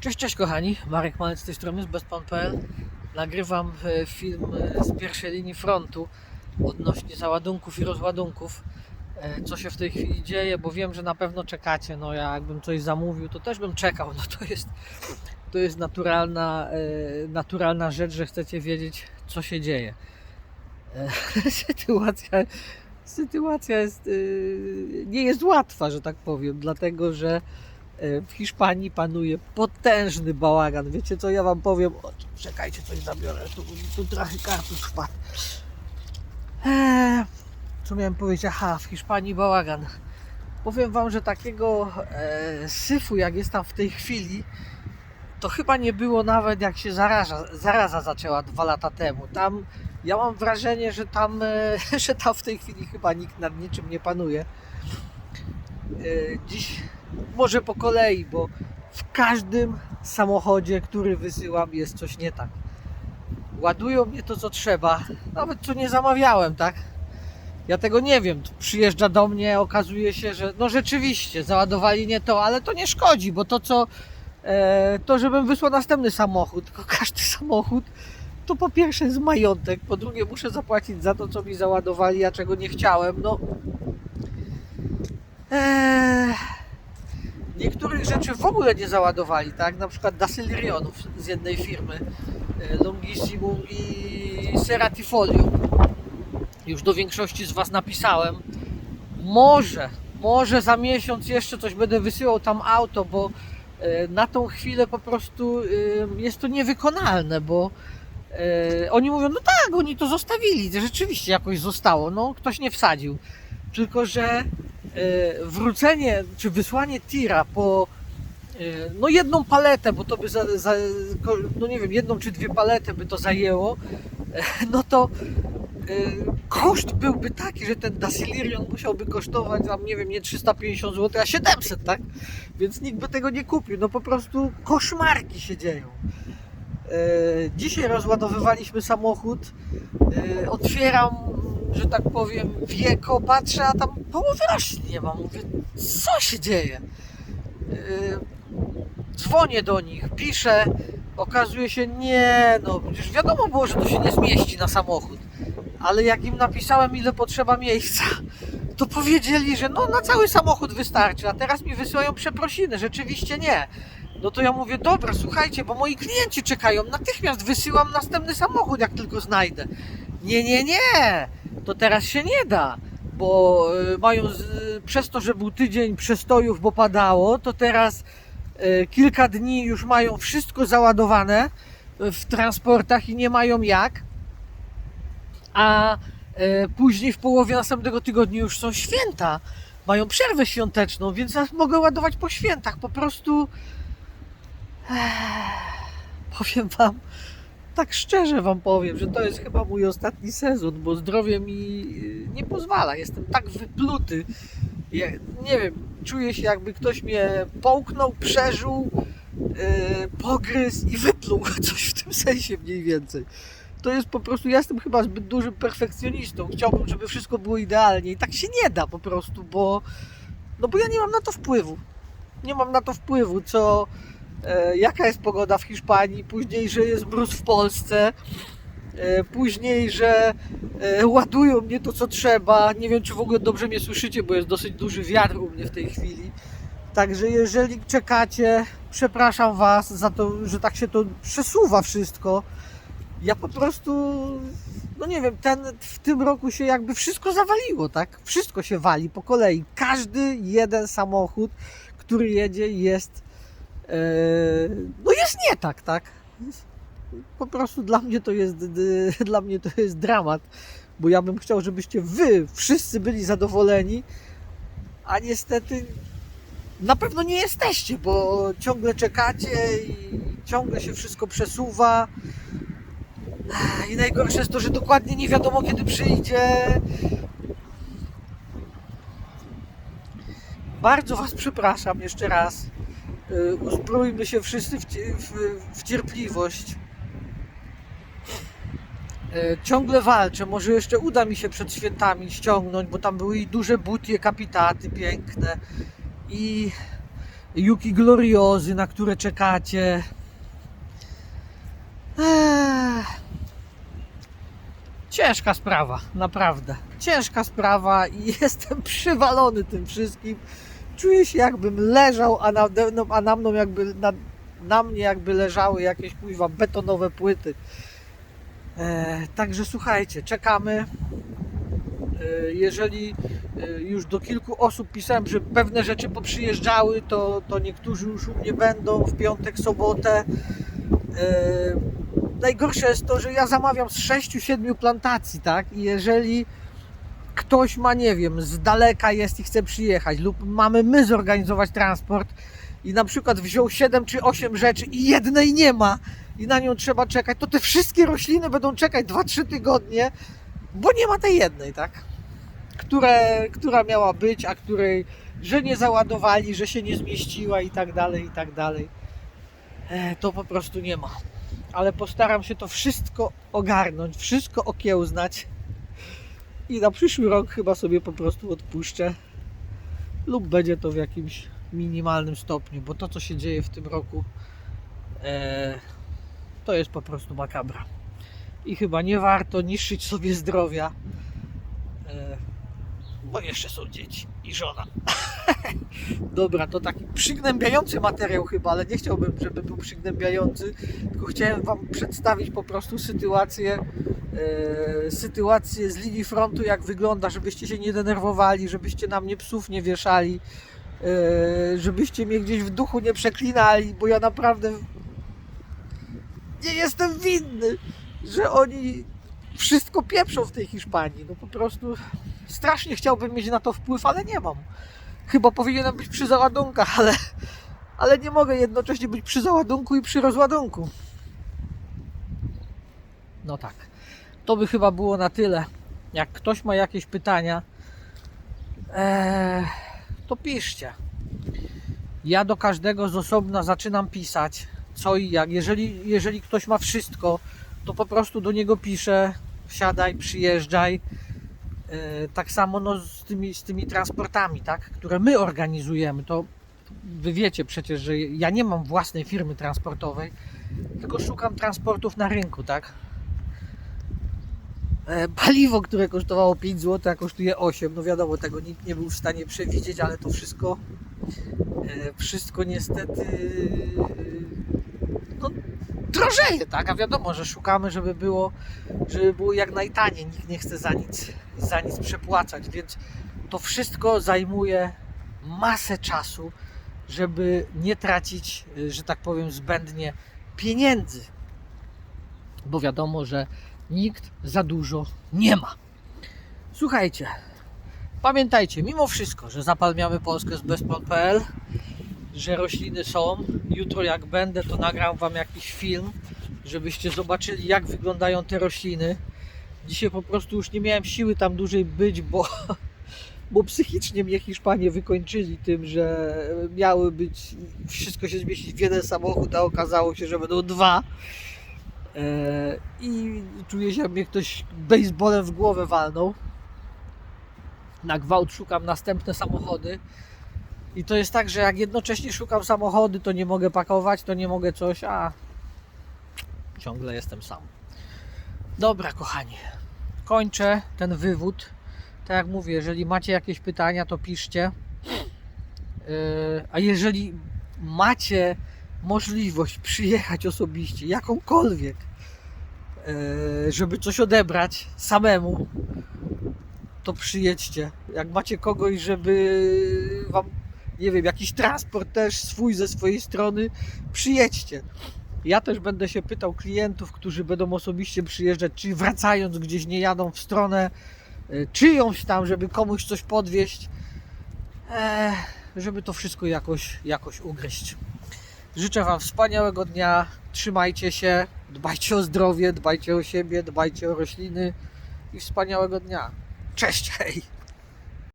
Cześć, cześć kochani, Marek Malec z tej strony z bezpan.pl Nagrywam e, film e, z pierwszej linii frontu odnośnie załadunków i rozładunków. E, co się w tej chwili dzieje, bo wiem, że na pewno czekacie, no ja jakbym coś zamówił, to też bym czekał, no to jest to jest naturalna, naturalna rzecz, że chcecie wiedzieć co się dzieje. Sytuacja sytuacja jest, nie jest łatwa, że tak powiem, dlatego, że w Hiszpanii panuje potężny bałagan. Wiecie co ja wam powiem? O, czekajcie, coś zabiorę. Tu, tu trochę kartus wpadł. Eee, co miałem powiedzieć? Aha, w Hiszpanii bałagan. Powiem wam, że takiego e, syfu jak jest tam w tej chwili, to chyba nie było nawet jak się zaraza, zaraza zaczęła dwa lata temu. Tam ja mam wrażenie, że tam, e, że tam w tej chwili chyba nikt nad niczym nie panuje. E, Dziś może po kolei, bo w każdym samochodzie, który wysyłam, jest coś nie tak. Ładują mnie to, co trzeba, nawet co nie zamawiałem, tak? Ja tego nie wiem. Przyjeżdża do mnie, okazuje się, że no rzeczywiście załadowali nie to, ale to nie szkodzi, bo to co, e, to żebym wysłał następny samochód, tylko każdy samochód to po pierwsze jest majątek, po drugie muszę zapłacić za to, co mi załadowali, a czego nie chciałem. No. Eee, niektórych rzeczy w ogóle nie załadowali, tak? Na przykład Dasilirionów z jednej firmy, e, Longissimum i Seratifolium. Już do większości z Was napisałem. Może, może za miesiąc jeszcze coś będę wysyłał tam auto, bo e, na tą chwilę po prostu e, jest to niewykonalne, bo oni mówią, no tak, oni to zostawili, rzeczywiście jakoś zostało, no ktoś nie wsadził. Tylko, że wrócenie czy wysłanie tira po e, no jedną paletę, bo to by za, za, no nie wiem, jedną czy dwie palety by to zajęło, no to e, koszt byłby taki, że ten Dasilirion musiałby kosztować tam, nie wiem, nie 350 zł, a 700, tak? Więc nikt by tego nie kupił. No po prostu koszmarki się dzieją. Dzisiaj rozładowywaliśmy samochód. Otwieram, że tak powiem, wieko, patrzę, a tam połowy roślin nie ma. Mówię, co się dzieje? E, Dzwonię do nich, piszę. Okazuje się, nie, no przecież wiadomo było, że to się nie zmieści na samochód. Ale jak im napisałem, ile potrzeba miejsca, to powiedzieli, że no na cały samochód wystarczy, a teraz mi wysyłają przeprosiny. Rzeczywiście nie. No to ja mówię, dobra, słuchajcie, bo moi klienci czekają, natychmiast wysyłam następny samochód, jak tylko znajdę. Nie, nie, nie, to teraz się nie da, bo y, mają, z, przez to, że był tydzień przestojów, bo padało, to teraz y, kilka dni już mają wszystko załadowane w transportach i nie mają jak, a y, później w połowie następnego tygodnia już są święta, mają przerwę świąteczną, więc ja mogę ładować po świętach, po prostu powiem wam, tak szczerze wam powiem, że to jest chyba mój ostatni sezon, bo zdrowie mi y, nie pozwala. Jestem tak wypluty. Ja, nie wiem, czuję się jakby ktoś mnie połknął, przeżył, yy, pogryzł i wypluł. Coś w tym sensie mniej więcej. To jest po prostu, ja jestem chyba zbyt dużym perfekcjonistą. Chciałbym, żeby wszystko było idealnie i tak się nie da po prostu, bo no bo ja nie mam na to wpływu. Nie mam na to wpływu, co jaka jest pogoda w Hiszpanii, później, że jest mróz w Polsce, e, później, że e, ładują mnie to, co trzeba. Nie wiem, czy w ogóle dobrze mnie słyszycie, bo jest dosyć duży wiatr u mnie w tej chwili. Także jeżeli czekacie, przepraszam Was za to, że tak się to przesuwa wszystko. Ja po prostu, no nie wiem, ten, w tym roku się jakby wszystko zawaliło, tak? Wszystko się wali po kolei. Każdy jeden samochód, który jedzie jest e, no jest nie tak, tak? Po prostu dla mnie to jest dla mnie to jest dramat, bo ja bym chciał, żebyście wy wszyscy byli zadowoleni, a niestety na pewno nie jesteście, bo ciągle czekacie i ciągle się wszystko przesuwa. I najgorsze jest to, że dokładnie nie wiadomo kiedy przyjdzie. Bardzo Was przepraszam jeszcze raz. Y, Uzbrójmy się wszyscy w, w, w cierpliwość. Y, Ciągle walczę. Może jeszcze uda mi się przed świętami ściągnąć, bo tam były i duże butie, kapitaty piękne. I Yuki Gloriozy, na które czekacie. Ech. Ciężka sprawa, naprawdę. Ciężka sprawa i jestem przywalony tym wszystkim. Czuję się jakbym leżał, a nade mną, a na mną jakby na, na mnie jakby leżały jakieś kuźwa betonowe płyty. E, także słuchajcie, czekamy. E, jeżeli e, już do kilku osób pisałem, że pewne rzeczy poprzyjeżdżały, to, to niektórzy już u mnie będą w piątek, sobotę. E, najgorsze jest to, że ja zamawiam z 6-7 plantacji, tak? I jeżeli ktoś ma, nie wiem, z daleka jest i chce przyjechać, lub mamy my zorganizować transport i na przykład wziął 7 czy 8 rzeczy i jednej nie ma i na nią trzeba czekać, to te wszystkie rośliny będą czekać 2-3 tygodnie, bo nie ma tej jednej, tak? Które, która miała być, a której, że nie załadowali, że się nie zmieściła i tak dalej, i tak dalej. E, to po prostu nie ma. Ale postaram się to wszystko ogarnąć, wszystko okiełznać i na przyszły rok chyba sobie po prostu odpuszczę. Lub będzie to w jakimś minimalnym stopniu, bo to co się dzieje w tym roku e, to jest po prostu makabra. I chyba nie warto niszczyć sobie zdrowia e, bo jeszcze są dzieci i żona dobra, to taki przygnębiający materiał chyba, ale nie chciałbym, żeby był przygnębiający tylko chciałem Wam przedstawić po prostu sytuację e, sytuację z linii frontu, jak wygląda, żebyście się nie denerwowali, żebyście na mnie psów nie wieszali, e, żebyście mnie gdzieś w duchu nie przeklinali, bo ja naprawdę nie jestem winny, że oni wszystko pieprzą w tej Hiszpanii. No po prostu strasznie chciałbym mieć na to wpływ, ale nie mam. Chyba powinienem być przy załadunkach, ale, ale nie mogę jednocześnie być przy załadunku i przy rozładunku. No tak. To by chyba było na tyle. Jak ktoś ma jakieś pytania, eee, to piszcie. Ja do każdego z osobna zaczynam pisać, co i jak. Jeżeli, jeżeli ktoś ma wszystko, to po prostu do niego piszę, wsiadaj, przyjeżdżaj. E, tak samo no, z, tymi, z tymi transportami, tak, które my organizujemy. To wy wiecie przecież, że ja nie mam własnej firmy transportowej, tylko szukam transportów na rynku, tak. E, Paliwo, które kosztowało 5 zł, a kosztuje 8. No wiadomo, tego nikt nie był w stanie przewidzieć, ale to wszystko e, wszystko niestety no, drożeje, tak? A wiadomo, że szukamy, żeby było, żeby było jak najtaniej. Nikt nie chce za nic, za nic przepłacać, więc to wszystko zajmuje masę czasu, żeby nie tracić, y, że tak powiem, zbędnie pieniędzy. Bo wiadomo, że nikt za dużo nie ma. Słuchajcie, pamiętajcie, mimo wszystko, że zapalmiamy Polskę z bezpłat.pl, że rośliny są. Jutro jak będę, to nagram Wam jakiś film, żebyście zobaczyli jak wyglądają te rośliny. Dzisiaj po prostu już nie miałem siły tam dłużej być, bo, bo psychicznie mnie Hiszpanie wykończyli tym, że miały być, wszystko się zmieścić w jeden samochód, a okazało się, że będą dwa. Eee, I czuję się, jak mnie ktoś baseballem w głowę walnął. Na gwałt szukam następne samochody. I to jest tak, że jak jednocześnie szukam samochody, to nie mogę pakować, to nie mogę coś, a ciągle jestem sam. Dobra, kochani, kończę ten wywód. Tak jak mówię, jeżeli macie jakieś pytania, to piszcie. Yy, A jeżeli macie możliwość przyjechać osobiście, jakąkolwiek, yy, żeby coś odebrać samemu, to przyjedźcie. Jak macie kogoś, żeby wam, nie wiem, jakiś transport też swój ze swojej strony, przyjedźcie. Ja też będę się pytał klientów, którzy będą osobiście przyjeżdżać, czy wracając gdzieś nie jadą w stronę y, czyjąś tam, żeby komuś coś podwieźć, e, żeby to wszystko jakoś, jakoś ugryźć. Życzę Wam wspaniałego dnia, trzymajcie się, dbajcie o zdrowie, dbajcie o siebie, dbajcie o rośliny i wspaniałego dnia. Cześć, hej!